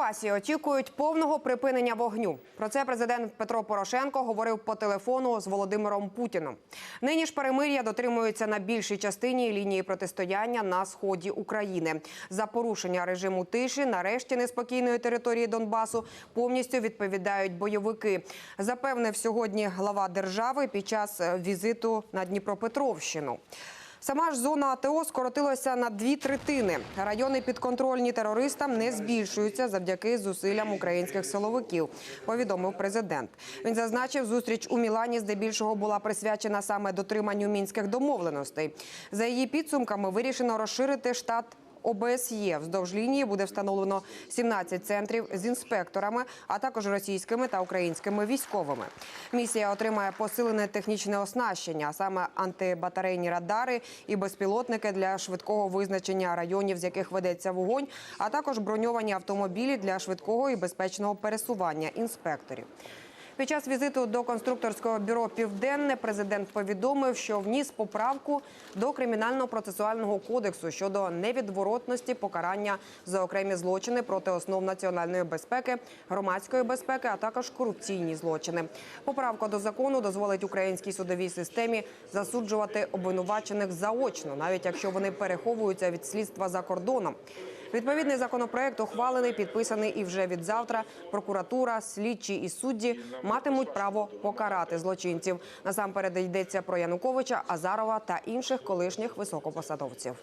Донбасі очікують повного припинення вогню. Про це президент Петро Порошенко говорив по телефону з Володимиром Путіним. Нині ж перемир'я дотримується на більшій частині лінії протистояння на сході України. За порушення режиму тиші нарешті неспокійної території Донбасу повністю відповідають бойовики. Запевнив сьогодні глава держави під час е, візиту на Дніпропетровщину. Сама ж зона АТО скоротилася на дві третини. Райони підконтрольні терористам не збільшуються завдяки зусиллям українських силовиків. Повідомив президент. Він зазначив, зустріч у Мілані здебільшого була присвячена саме дотриманню мінських домовленостей. За її підсумками вирішено розширити штат. ОБСЄ вздовж лінії буде встановлено 17 центрів з інспекторами, а також російськими та українськими військовими. Місія отримає посилене технічне оснащення, а саме антибатарейні радари і безпілотники для швидкого визначення районів, з яких ведеться вогонь, а також броньовані автомобілі для швидкого і безпечного пересування інспекторів. Під час візиту до конструкторського бюро Південне президент повідомив, що вніс поправку до кримінально-процесуального кодексу щодо невідворотності покарання за окремі злочини проти основ національної безпеки, громадської безпеки, а також корупційні злочини. Поправка до закону дозволить українській судовій системі засуджувати обвинувачених заочно, навіть якщо вони переховуються від слідства за кордоном. Відповідний законопроект ухвалений, підписаний і вже від завтра. Прокуратура, слідчі і судді матимуть право покарати злочинців. Насамперед йдеться про Януковича, Азарова та інших колишніх високопосадовців.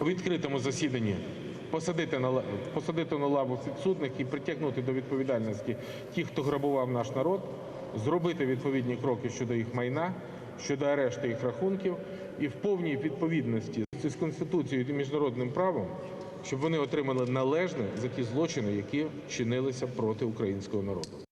у відкритому засіданні посадити на посадити на лаву підсудних і притягнути до відповідальності тих, хто грабував наш народ, зробити відповідні кроки щодо їх майна, щодо арешту їх рахунків, і в повній відповідності з конституцією і міжнародним правом, щоб вони отримали належне за ті злочини, які чинилися проти українського народу.